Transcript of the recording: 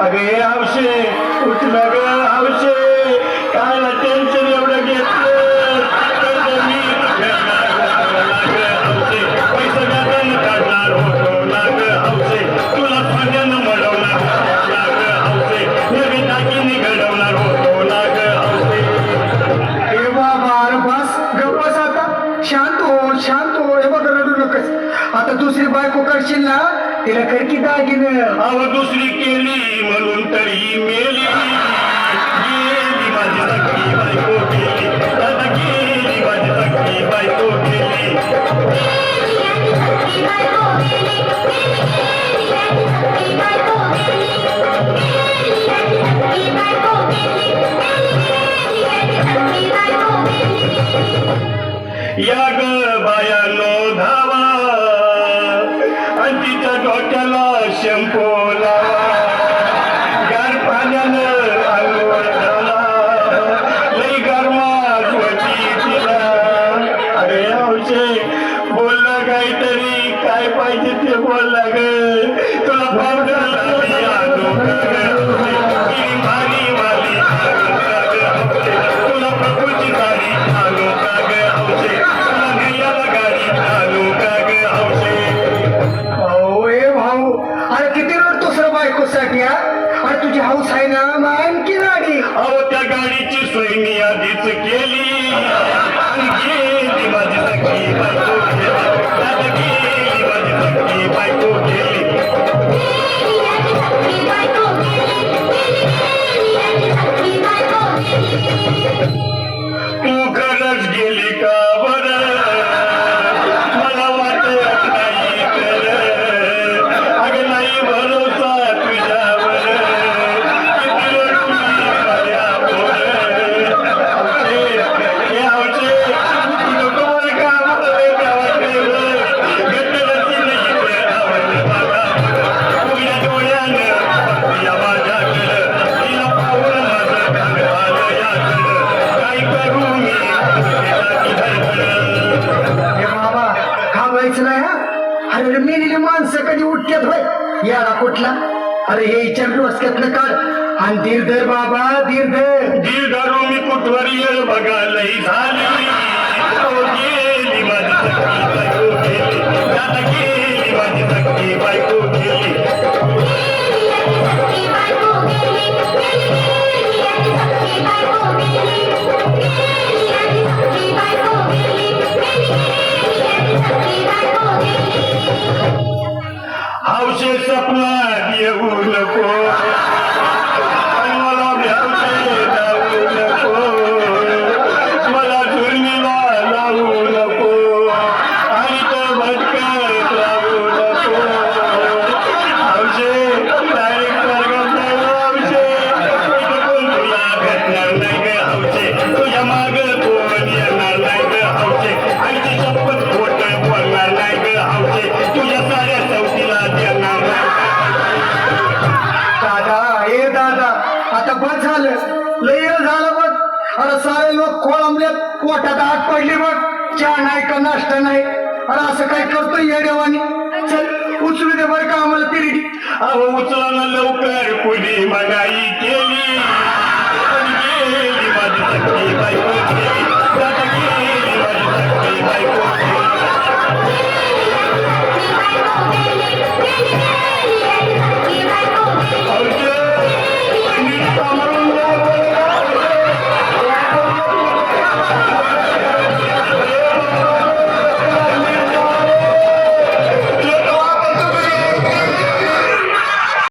अगे आवशे उठलं ग आवशे काय टेन्शन एवढं घेतलं? काढणार तुला घडवणार बस आता. शांत हो शांत हो. हे बघ रडू नकस. आता दुसरी बायको करशील ना तिला कर की दागिनं अव दुसरी केली म्हणून तरी तिच्या डोक्याला शंपो लावा. गार पाण्यानं लई गरमात होती तिला. अरे औषे बोलला काहीतरी. काय पाहिजे ते बोलला ग. तुला पावडर लावली आलो तुला प्रकृती बायकोसाठी हा अरे तुझी हाऊस आहे ना मान की गाडी अहो त्या गाडीची सैनी आधीच केली. लावायचं नाही हा? अरे मेलेली माणसं कधी उठतात होय? याला कुठला? अरे हे विचार डोसक्यातनं काढ. आणि धीर बाबा धीर धर मी कुठवर येळ लई झाली. तुझ्या माग कोण येणार नाही ग हौशे? आईची शपथ खोट बोलणार नाही ग हौशे. तुझ्या साऱ्या चौकीला देणार दादा हे दादा आता बस झालं. लय झालं बघ. अरे सारे लोक खोळंबल्यात पोटात आत पडली बघ. चहा नाही का नाश्ता नाही? अरे असं काय करतोय येडेवानी चल उचलू दे बरं का आम्हाला तिरडी. अहो उचला लवकर. कुणी मगाई केली?